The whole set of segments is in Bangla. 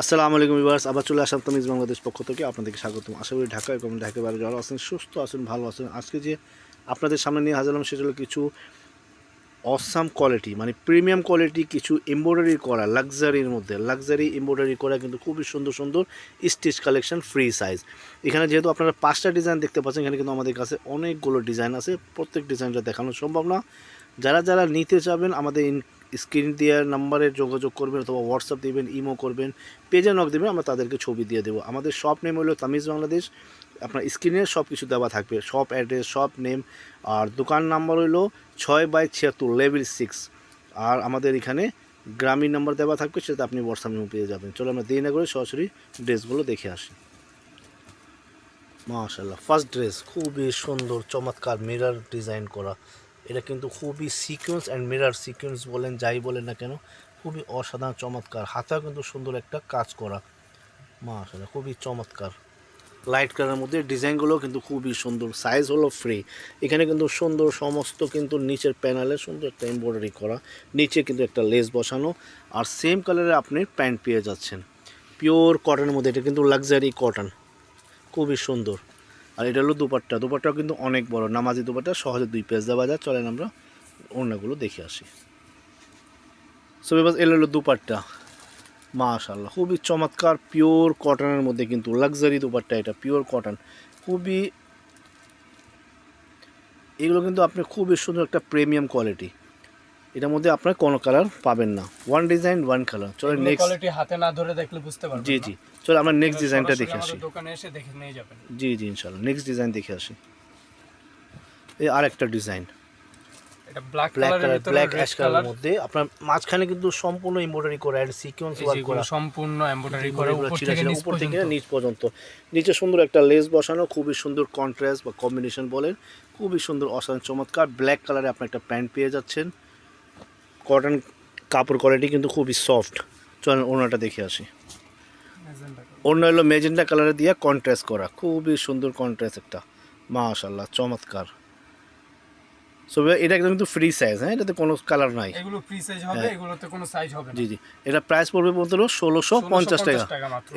আসসালামু আলাইকুম ভিউয়ার্স, আবার চলে আসলাম তামিজ বাংলাদেশ পক্ষ থেকে। আপনাদেরকে স্বাগতম। আশা করি ঢাকা এবং ঢাকা বাইরে যারা আছেন, সুস্থ আছেন, ভালো আছেন। আজকে যে আপনাদের সামনে নিয়ে হাজার হলাম সেটা হলো কিছু অসাম কোয়ালিটি মানে প্রিমিয়াম কোয়ালিটি কিছু এমব্রয়ডারি করা লাক্সারির মধ্যে। লাক্সারি এমব্রয়ডারি করা কিন্তু খুবই সুন্দর সুন্দর স্টিচ কালেকশন ফ্রি সাইজ এখানে যেহেতু আপনারা পাঁচটা ডিজাইন দেখতে পাচ্ছেন, এখানে কিন্তু আমাদের কাছে অনেকগুলো ডিজাইন আছে। প্রত্যেক ডিজাইনটা দেখানো সম্ভব না। যারা যারা নিতে চাবেন আমাদের স্ক্রিন দেওয়ার নাম্বারে যোগাযোগ করবেন অথবা হোয়াটসঅ্যাপ দেবেন ইমো করবেন পেজে নক দেবেন, আমরা তাদেরকে ছবি দিয়ে দেবো। আমাদের শপ নেম হলো তামিজ বাংলাদেশ। আপনার স্ক্রিনে সব কিছু দেওয়া থাকবে শপ অ্যাড্রেস শপ নেম আর দোকান নাম্বার হলো ছয় বাই ছিয়াত্তর লেভেল সিক্স আর আমাদের এখানে গ্রামীণ নাম্বার দেওয়া থাকবে, সেটা আপনি হোয়াটসঅ্যাপ নেমে পেয়ে যাবেন। চলো আমরা দেরি না করে সরাসরি ড্রেসগুলো দেখে আসি। মাশাল্লাহ ফার্স্ট ড্রেস খুবই সুন্দর, চমৎকার মিরার ডিজাইন করা। এটা কিন্তু খুবই সিকোয়েন্স অ্যান্ড মিরর সিকোয়েন্স বলেন, যাই বলেন না কেন, খুবই অসাধারণ, চমৎকার। হাতেও কিন্তু সুন্দর একটা কাজ করা। মাশাল্লাহ খুবই চমৎকার। লাইট কালারের মধ্যে ডিজাইনগুলো কিন্তু খুবই সুন্দর। সাইজ হলো ফ্রি এখানে কিন্তু সুন্দর সমস্ত কিন্তু নিচের প্যানেলে সুন্দর একটা এমব্রয়ডারি করা। নিচে কিন্তু একটা লেস বসানো। আর সেম কালারে আপনি প্যান্ট পেয়ে যাচ্ছেন। পিওর কটনের মধ্যে, এটা কিন্তু লাক্সারি কটন খুবই সুন্দর। আর এটা হলো দুপাট্টা। দুপাট্টাও কিন্তু অনেক বড়। নামাজি দুপাট্টা, সহজে দুই পেজ দেওয়া যায়। চলেন আমরা ওড়নাগুলো দেখে আসি। সো এবার এলো হলো দুপাট্টা। মাশাল্লাহ খুবই চমৎকার পিওর কটনের মধ্যে কিন্তু লাক্সারি দুপাট্টা এটা পিওর কটন খুবই, এগুলো কিন্তু আপনি খুবই সুন্দর একটা প্রিমিয়াম কোয়ালিটি এটার মধ্যে আপনার কোনো কালার পাবেন না। ওয়ান ডিজাইন ওয়ান কালার চলো নেক্সট কোয়ালিটি হাতে না ধরে দেখলে বুঝতে পারবেন জি জি। চলো আমরা নেক্সট ডিজাইনটা দেখে আসি। দোকানে এসে দেখে নিয়ে যাবেন। জি জি ইনশাল্লাহ নেক্সট ডিজাইন দেখে আসি। এই আরেকটা ডিজাইন এটা ব্ল্যাক কালার ব্ল্যাক অ্যাশ কালারের মধ্যে আপনার মাঝখানে কিন্তু সম্পূর্ণ এমব্রয়ডারি করা আর সিকোয়েন্স ওয়ার্ক করা। সম্পূর্ণ এমব্রয়ডারি করে উপর থেকে নিচ পর্যন্ত। নিচ পর্যন্ত। নিচে সুন্দর একটা লেস বসানো খুবই সুন্দর কন্ট্রাস্ট বা কম্বিনেশন বলেন। খুবই সুন্দর অসাধারণ চমৎকার ব্ল্যাক কালারে আপনি একটা প্যান্ট পেয়ে যাচ্ছেন। কটন কাপড় কোয়ালিটি কিন্তু খুবই সফট চলেন ওনাটা দেখে আসি। অন্য হলো মেজেন্টা কালারে দিয়ে কন্ট্রাস্ট করা। খুবই সুন্দর কন্ট্রাস্ট একটা। মাশাল্লাহ চমৎকার। সো এটা একদম কিন্তু ফ্রি সাইজ হ্যাঁ? এটাতে কোনো কালার নাই। এগুলো ফ্রি সাইজ হবে এগুলোতে কোনো সাইজ হবে জি জি। এটা প্রাইস পড়বে বলতে হলো ষোলোশো পঞ্চাশ টাকা।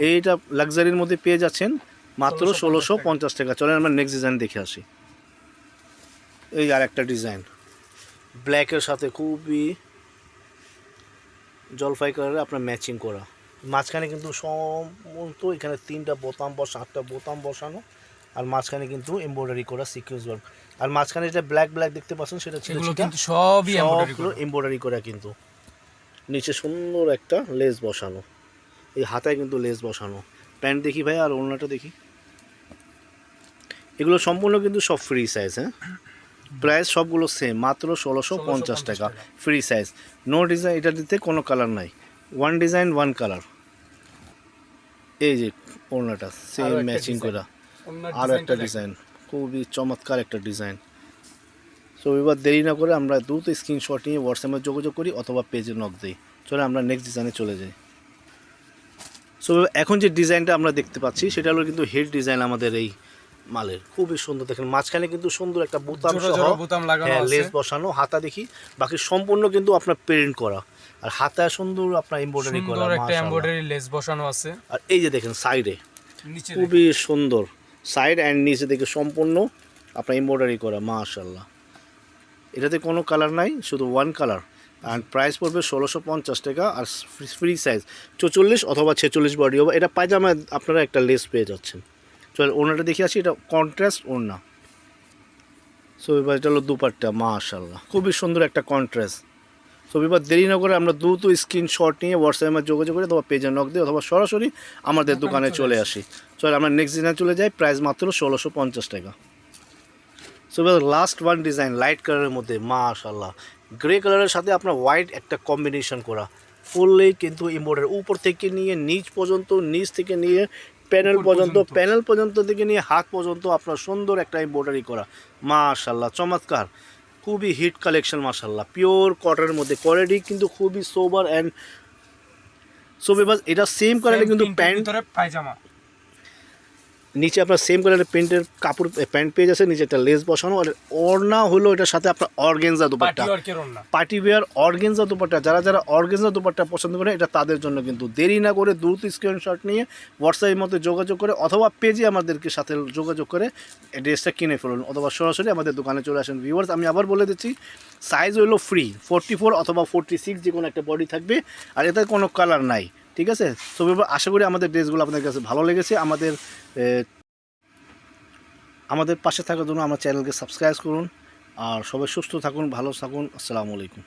এইটা লাক্সারির মধ্যে পেয়ে যাচ্ছেন মাত্র ষোলোশো পঞ্চাশ টাকা। চলেন আমরা নেক্সট ডিজাইন দেখে আসি। এই আর একটা ডিজাইন ব্ল্যাকের সাথে খুবই জলপাই কালারে আপনার ম্যাচিং করা। মাঝখানে কিন্তু সমস্ত এখানে তিনটা বোতাম বসা আটটা বোতাম বসানো আর মাঝখানে কিন্তু এমব্রয়ডারি করা সিকুয়েন্স ওয়ার্ক আর মাঝখানে যেটা ব্ল্যাক ব্ল্যাক দেখতে পাচ্ছেন সেটা ছিল কিন্তু সবই সবগুলো এমব্রয়ডারি করা। কিন্তু। নিচে সুন্দর একটা লেস বসানো। এই হাতায় কিন্তু লেস বসানো। প্যান্ট দেখি ভাই আর ওড়নাটা দেখি। এগুলো সম্পূর্ণ কিন্তু সব ফ্রি সাইজ হ্যাঁ? প্রাইস সবগুলো সেম মাত্র ষোলোশো পঞ্চাশ টাকা। ফ্রি সাইজ নো ডিজাইন এটা দিতে কোনো কালার নাই। ওয়ান ডিজাইন ওয়ান কালার এই যে ওড়নাটা সেম ম্যাচিং। করা। আরও একটা ডিজাইন খুবই চমৎকার একটা ডিজাইন সো এবার দেরি না করে আমরা দ্রুত স্ক্রিনশট নিয়ে হোয়াটসঅ্যাপে যোগাযোগ করি অথবা পেজে নক দিই। চলে আমরা নেক্সট ডিজাইনে চলে যাই। সো এখন যে ডিজাইনটা আমরা দেখতে পাচ্ছি সেটা হলো কিন্তু হেড ডিজাইন আমাদের এই মালের। খুবই সুন্দর দেখেন মাঝখানে কিন্তু সুন্দর একটা বোতাম সহ বোতাম লাগানো হ্যাঁ লেস বসানো হাতা দেখি বাকি সম্পূর্ণ কিন্তু আপনার প্রিন্ট করা। আর হাতা সুন্দর আপনার এমব্রয়ডারি করা সুন্দর একটা। এমব্রয়ডারি লেস বসানো আছে। আর এই যে দেখেন সাইডে নিচে খুবই সুন্দর। সাইড অ্যান্ড নিচে দেখে সম্পূর্ণ আপনার এমব্রয়ডারি করা মাশাল্লাহ এটাতে কোনো কালার নাই শুধু ওয়ান কালার অ্যান্ড প্রাইস পড়বে ষোলোশো পঞ্চাশ টাকা আর ফ্রি সাইজ চৌচল্লিশ অথবা ছেচল্লিশ বডি। হবে এটা পায়জামায় আপনারা একটা লেস পেয়ে যাচ্ছেন। চল ওনাটা দেখে আসি এটা কন্ট্রাস্ট ওড়না। সো এবার এটা হলো দুপাট্টা মাশাল্লাহ খুবই সুন্দর একটা কন্ট্রাস্ট সো এবার দেরি না করে আমরা দ্রুত স্ক্রিনশট নিয়ে হোয়াটসঅ্যাপে যোগাযোগ করে অথবা পেজে নক দিই অথবা সরাসরি আমাদের দোকানে চলে আসি। চল আমরা নেক্সট ডিজাইন চলে যাই প্রাইস মাত্র ষোলোশো পঞ্চাশ টাকা। সো এবার লাস্ট ওয়ান ডিজাইন লাইট কালারের মধ্যে মাশাল্লাহ গ্রে কালারের সাথে আপনার হোয়াইট একটা কম্বিনেশন করা। ফুললেই কিন্তু ইম্পোর্টের উপর থেকে নিয়ে নিচ পর্যন্ত নিচ থেকে নিয়ে প্যানেল পর্যন্ত। প্যানেল পর্যন্ত থেকে নিয়ে হাত পর্যন্ত আপনার সুন্দর একটা এমব্রয়ডারি করা। মাশাল্লাহ চমৎকার। খুবই হিট কালেকশন মাশাল্লাহ পিওর কটনের মধ্যে কোয়ালিটি কিন্তু খুবই সোবার অ্যান্ড সো এবার এটা সেম কোয়ালিটি কিন্তু প্যান্ট পায়জামা। নিচে আপনার সেম কালারের প্যান্টের কাপড় প্যান্ট পেয়ে যাচ্ছে নিচে একটা লেস বসানো আর ওড়না হলো এটার সাথে আপনার organza dupatta. Party wear organza dupatta যারা যারা অর্গেনজা দুপাট্টা পছন্দ করে এটা তাদের জন্য কিন্তু। দেরি না করে দ্রুত স্ক্রিনশট নিয়ে হোয়াটসঅ্যাপের মধ্যে যোগাযোগ করে অথবা পেজে আমাদেরকে সাথে যোগাযোগ করে ড্রেসটা কিনে ফেলুন অথবা সরাসরি আমাদের দোকানে চলে আসেন। ভিউয়ার্স আমি আবার বলে দিচ্ছি সাইজ হলো ফ্রি ফোরটি ফোর অথবা ফোরটি সিক্স যে কোনো একটা বডি থাকবে আর এতে কোনো কালার নাই। ঠিক আছে? তো আশা করি আমাদের ড্রেসগুলো আপনাদের কাছে ভালো লেগেছে। আমাদের আমাদের পাশে থাকার জন্য আমার চ্যানেলকে সাবস্ক্রাইব করুন। আর সবাই সুস্থ থাকুন, ভালো থাকুন। আসসালামু আলাইকুম।